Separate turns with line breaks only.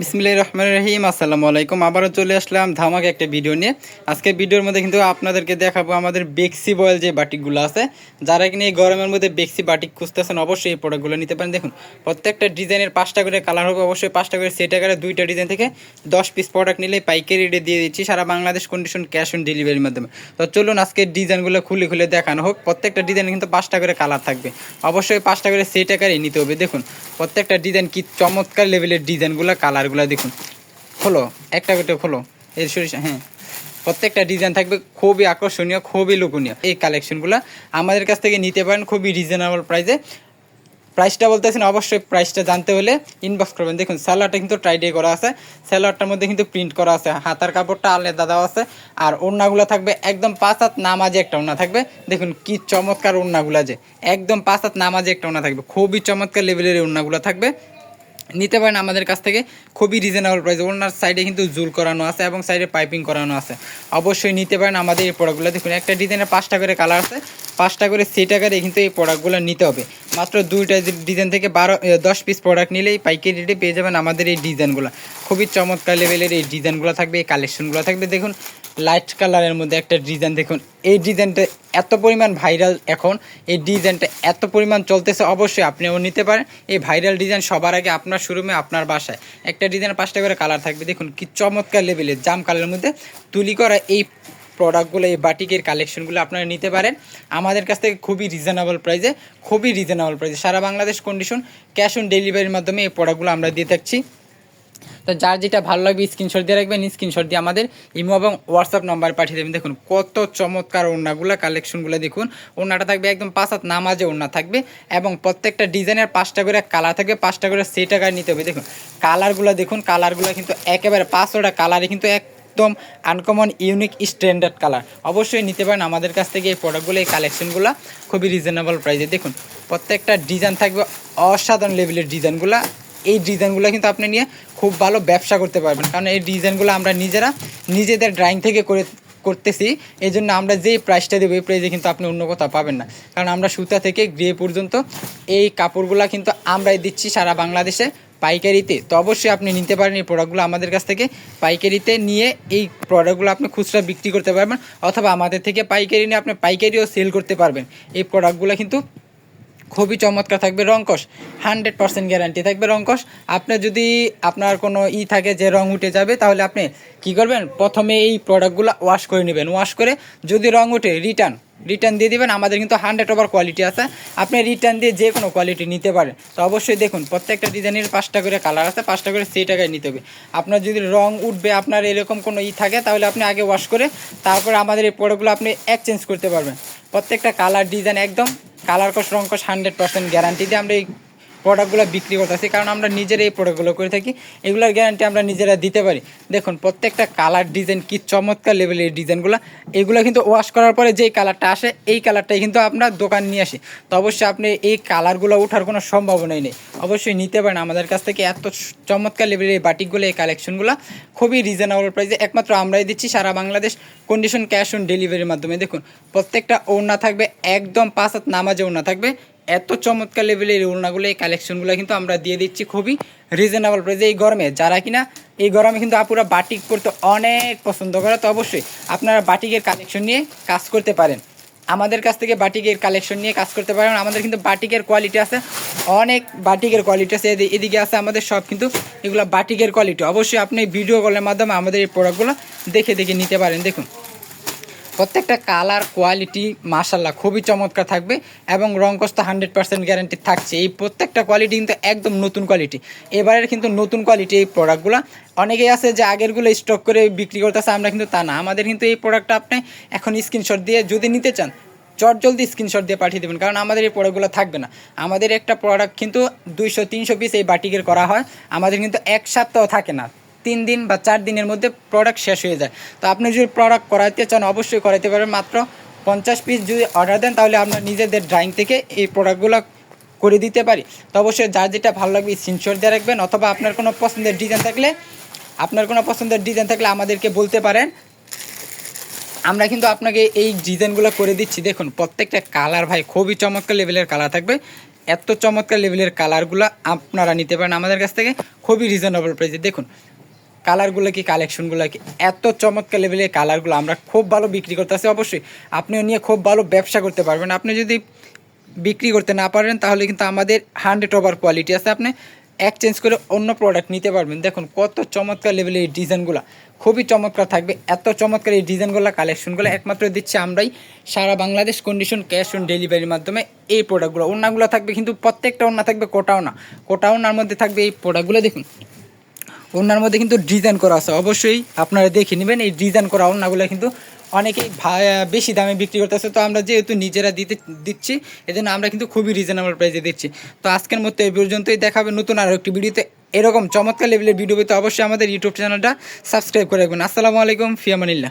বিসমিল্লাহির রহমানির রহিম, আসসালামু আলাইকুম। আবারও চলে আসলাম ধামাকে একটা ভিডিও নিয়ে। আজকে ভিডিওর মধ্যে কিন্তু আপনাদেরকে দেখাবো আমাদের বেক্সি বয়েল যে বাটিকগুলো আছে, যারা কিনা এই গরমের মধ্যে বেক্সি বাটিক খুঁজতেছেন, অবশ্যই এই প্রোডাক্টগুলো নিতে পারেন। দেখুন, প্রত্যেকটা ডিজাইনের পাঁচটা করে কালার হবে, অবশ্যই পাঁচটা করে সেট আকারে দুইটা ডিজাইন থেকে দশ পিস প্রোডাক্ট নিলে পাইকারি রেটে দিয়ে দিচ্ছি, সারা বাংলাদেশ কন্ডিশন ক্যাশ অন ডেলিভারির মাধ্যমে। তো চলুন আজকে ডিজাইনগুলো খুলে খুলে দেখানো হোক। প্রত্যেকটা ডিজাইন কিন্তু পাঁচটা করে কালার থাকবে। অবশ্যই পাঁচটা করে সেট আকারে নিতে হবে। দেখুন, প্রত্যেকটা ডিজাইন কি চমৎকার লেভেলের ডিজাইনগুলো কালারগুলো দেখুন। খোলো, একটা করে খোলো। এর সরিষা হ্যাঁ। প্রত্যেকটা ডিজাইন থাকবে খুবই আকর্ষণীয়, খুবই লোকনীয় এই কালেকশনগুলো আমাদের কাছ থেকে নিতে পারেন খুবই রিজনেবল প্রাইসে প্রাইসটা বলতেছেন, অবশ্যই প্রাইসটা জানতে হলে ইনবক্স করবেন। দেখুন স্যালাডটা কিন্তু ট্রাইডে করা আছে। স্যালোয়ারটার মধ্যে কিন্তু প্রিন্ট করা আছে। হাতার কাপড়টা আলাদা দেওয়া আছে। আর ওড়নাগুলো থাকবে একদম পাঁচ হাত নামাজে একটা ওড়না থাকবে। দেখুন, কি চমৎকার ওড়নাগুলো যে। একদম পাঁচ হাত নামাজে একটা ওড়না থাকবে। খুবই চমৎকার লেভেলের ওড়নাগুলো থাকবে। নিতে পারেন আমাদের কাছ থেকে। খুবই রিজনেবল প্রাইস ওনার সাইডে কিন্তু জুল করানো আছে এবং সাইডে পাইপিং করানো আছে। অবশ্যই নিতে পারেন আমাদের এই প্রোডাক্টগুলো দেখুন, একটা ডিজাইনের পাঁচটা করে কালার আছে। পাঁচটা করে সেট আকারে কিন্তু এই প্রোডাক্টগুলো নিতে হবে। মাত্র দুইটা ডিজাইন থেকে বারো দশ পিস প্রোডাক্ট নিলেই পাইকারি রেটে পেয়ে যাবেন আমাদের এই ডিজাইনগুলো খুবই চমৎকার লেভেলের এই ডিজাইনগুলো থাকবে, এই কালেকশনগুলো থাকবে। দেখুন লাইট কালারের মধ্যে একটা ডিজাইন দেখুন। এই ডিজাইনটা এত পরিমাণ ভাইরাল এখন, এই ডিজাইনটা এত পরিমাণ চলতেছে, অবশ্যই আপনিও নিতে পারেন। এই ভাইরাল ডিজাইন সবার আগে আপনার শোরুমে আপনার বাসায়। একটা ডিজাইন পাঁচটা করে কালার থাকবে। দেখুন, কি চমৎকার লেভেলের জাম কালারের মধ্যে তুলি করা এই প্রোডাক্টগুলো এই বাটিকের কালেকশনগুলো আপনারা নিতে পারেন। আমাদের কাছ থেকে খুবই রিজনেবল প্রাইসে খুবই রিজনেবল প্রাইসে সারা বাংলাদেশ কন্ডিশন ক্যাশ অন ডেলিভারির মাধ্যমে এই প্রোডাক্টগুলো আমরা দিয়ে থাকছি। তো যার যেটা ভালো লাগবে স্ক্রিনশট দিয়ে রাখবেন স্ক্রিনশট দিয়ে আমাদের ইমো এবং হোয়াটসঅ্যাপ নাম্বার পাঠিয়ে দেবেন। দেখুন, কত চমৎকার ওড়নাগুলো কালেকশনগুলো দেখুন। ওড়নাটা থাকবে একদম পাঁচ হাত নামাজে ওড়না থাকবে এবং প্রত্যেকটা ডিজাইনের পাঁচটা করে কালার থাকবে, পাঁচটা করে সেট আকার নিতে হবে। দেখুন কালারগুলো দেখুন কালারগুলো কিন্তু একেবারে পাঁচশোটা কালারে কিন্তু একদম আনকমন ইউনিক স্ট্যান্ডার্ড কালার অবশ্যই নিতে পারেন, আমাদের কাছ থেকে এই প্রোডাক্টগুলো এই কালেকশনগুলো খুবই রিজনেবল প্রাইসে দেখুন, প্রত্যেকটা ডিজাইন থাকবে, অসাধারণ লেভেলের ডিজাইনগুলো এই ডিজাইনগুলো কিন্তু আপনি নিয়ে খুব ভালো ব্যবসা করতে পারবেন। কারণ এই ডিজাইনগুলো আমরা নিজেরা, নিজেদের ড্রয়িং থেকে করে, করতেছি। এই জন্য আমরা যেই প্রাইসটা দেবো, এই প্রাইসে কিন্তু আপনি অন্য কোথাও পাবেন না। কারণ আমরা সুতা থেকে গ্রে পর্যন্ত এই কাপড়গুলো কিন্তু আমরাই দিচ্ছি সারা বাংলাদেশে। পাইকারিতে, তো অবশ্যই আপনি নিতে পারেন এই প্রোডাক্টগুলো আমাদের কাছ থেকে। পাইকারিতে নিয়ে এই প্রোডাক্টগুলো আপনি খুচরা বিক্রি করতে পারবেন, অথবা আমাদের থেকে পাইকারি নিয়ে আপনি পাইকারিও সেল করতে পারবেন। এই প্রোডাক্টগুলো কিন্তু খুবই চমৎকার থাকবে রঙ্কশ হান্ড্রেড পার্সেন্ট গ্যারান্টি থাকবে রঙ্কশ আপনার যদি আপনার কোনো ই থাকে যে রং উঠে যাবে, তাহলে আপনি কি করবেন? প্রথমে এই প্রোডাক্টগুলো ওয়াশ করে নেবেন। ওয়াশ করে যদি রং উঠে রিটার্ন রিটার্ন দিয়ে দেবেন, আমাদের কিন্তু হান্ড্রেড ওভার কোয়ালিটি আছে। আপনি রিটার্ন দিয়ে যে কোনো কোয়ালিটি নিতে পারেন। তো অবশ্যই দেখুন, প্রত্যেকটা ডিজাইনের পাঁচটা করে কালার আছে, পাঁচটা করে সেই টাকায় নিতে হবে। আপনার যদি রং উঠবে, আপনার এরকম কোনো ই থাকে, তাহলে আপনি আগে ওয়াশ করে তারপরে আমাদের এই প্রোডাক্টগুলো আপনি এক্সচেঞ্জ করতে পারবেন। প্রত্যেকটা কালার ডিজাইন একদম কালার কস রং কস হান্ড্রেড পার্সেন্ট গ্যারান্টি দিয়ে আমরা এই প্রোডাক্টগুলো বিক্রি করতেছি, কারণ আমরা নিজেরা এই প্রোডাক্টগুলো করে থাকি, এগুলোর গ্যারান্টি আমরা নিজেরা দিতে পারি। দেখুন, প্রত্যেকটা কালার ডিজাইন কি চমৎকার লেভেলের এই ডিজাইনগুলো এগুলো কিন্তু ওয়াশ করার পরে যেই কালারটা আসে, এই কালারটাই কিন্তু আপনার দোকান নিয়ে আসে। তো অবশ্যই আপনি এই কালারগুলো ওঠার কোনো সম্ভাবনাই নেই। অবশ্যই নিতে পারেন, আমাদের কাছ থেকে এত চমৎকার লেভেলের এই বাটিকগুলো, এই কালেকশনগুলো খুবই রিজনেবল প্রাইসে একমাত্র আমরাই দিচ্ছি, সারা বাংলাদেশ কন্ডিশন ক্যাশ অন ডেলিভারির মাধ্যমে। দেখুন, প্রত্যেকটা ওড়না থাকবে, একদম পাঁচ হাত নামাজে ওড়না থাকবে। এত চমৎকার লেভেলের এই ওড়নাগুলো, এই কালেকশনগুলো কিন্তু আমরা দিয়ে দিচ্ছি খুবই রিজনেবল প্রাইসে এই গরমে। যারা কিনা এই গরমে কিন্তু আপুরা বাটিক করতে অনেক পছন্দ করে, তো অবশ্যই আপনারা বাটিকের কালেকশন নিয়ে কাজ করতে পারেন। আমাদের কাছ থেকে বাটিকের কালেকশন নিয়ে কাজ করতে পারেন। আমাদের কিন্তু বাটিকের কোয়ালিটি আছে, অনেক বাটিকের কোয়ালিটি আছে। এদি- এদিকে আছে আমাদের সব কিন্তু এগুলো বাটিকের কোয়ালিটি অবশ্যই আপনি ভিডিও কলের মাধ্যমে আমাদের এই প্রোডাক্টগুলো দেখে দেখে নিতে পারেন। দেখুন। প্রত্যেকটা কালার, কোয়ালিটি মাশাল্লাহ খুবই চমৎকার থাকবে এবং রংকস্ত হান্ড্রেড পার্সেন্ট গ্যারান্টি থাকছে। এই প্রত্যেকটা কোয়ালিটি কিন্তু একদম নতুন কোয়ালিটি এবারের কিন্তু নতুন কোয়ালিটি এই প্রোডাক্টগুলো অনেকেই আছে যে আগেরগুলো স্টক করে বিক্রি করতেছে, আমরা কিন্তু তা না। আমাদের কিন্তু এই প্রোডাক্টটা আপনি এখন স্ক্রিনশট দিয়ে যদি নিতে চান চট জলদি স্ক্রিনশট দিয়ে পাঠিয়ে দেবেন, কারণ আমাদের এই প্রোডাক্টগুলো থাকবে না। আমাদের একটা প্রোডাক্ট কিন্তু দুইশো, তিনশো পিস এই বাটিকের করা হয়। আমাদের কিন্তু এক সপ্তাহ থাকে না। তিন দিন বা চার দিনের মধ্যে প্রোডাক্ট শেষ হয়ে যায়। তো আপনি যদি প্রোডাক্ট করাইতে চান, অবশ্যই করাইতে পারবেন মাত্র পঞ্চাশ পিস যদি অর্ডার দেন, তাহলে আপনার নিজেদের ড্রয়িং থেকে এই প্রোডাক্টগুলো করে দিতে পারি। তো অবশ্যই যার যেটা ভালো লাগবে স্ক্রিনশট দিয়ে রাখবেন। অথবা আপনার কোনো পছন্দের ডিজাইন থাকলে, আপনার কোনো পছন্দের ডিজাইন থাকলে আমাদেরকে বলতে পারেন। আমরা কিন্তু আপনাকে এই ডিজাইনগুলো করে দিচ্ছি। দেখুন, প্রত্যেকটা কালার ভাই খুবই চমৎকার লেভেলের কালার থাকবে। এত চমৎকার লেভেলের কালারগুলো আপনারা নিতে পারেন আমাদের কাছ থেকে। খুবই রিজনেবল প্রাইসে দেখুন কালারগুলো কি কালেকশনগুলো কি? এত চমৎকার লেভেলের কালারগুলো আমরা খুব ভালো বিক্রি করতেছি। অবশ্যই আপনিও নিয়ে খুব ভালো ব্যবসা করতে পারবেন। আপনি যদি বিক্রি করতে না পারেন, তাহলে কিন্তু আমাদের হান্ড্রেড ওভার কোয়ালিটি আছে। আপনি এক্সচেঞ্জ করে অন্য প্রোডাক্ট নিতে পারবেন। দেখুন কত চমৎকার লেভেলের এই ডিজাইনগুলো খুবই চমৎকার থাকবে। এত চমৎকার এই ডিজাইনগুলো কালেকশনগুলো একমাত্র দিচ্ছে আমরাই। সারা বাংলাদেশ কন্ডিশন ক্যাশ অন ডেলিভারির মাধ্যমে এই প্রোডাক্টগুলো অন্যগুলো থাকবে কিন্তু প্রত্যেকটা অন্য থাকবে কোটাও না কোটাও নার মধ্যে থাকবে এই প্রোডাক্টগুলো দেখুন ওনার মধ্যে কিন্তু ডিজাইন করা আছে। অবশ্যই আপনারা দেখে নেবেন, এই ডিজাইন করা ওনাগুলো কিন্তু অনেকেই বেশি দামে বিক্রি করতেছে। তো আমরা যেহেতু নিজেরা দিতে, দিচ্ছি, এজন্য আমরা কিন্তু খুবই রিজনেবল প্রাইসে দিচ্ছি। তো আজকের মতো এই পর্যন্তই দেখাবে নতুন আরও একটি ভিডিওতে এরকম চমৎকার লেভেলের ভিডিও পেতে অবশ্যই আমাদের ইউটিউব চ্যানেলটা সাবস্ক্রাইব করে রাখবেন। আসসালামু আলাইকুম, ফিয়ামানিল্লাহ।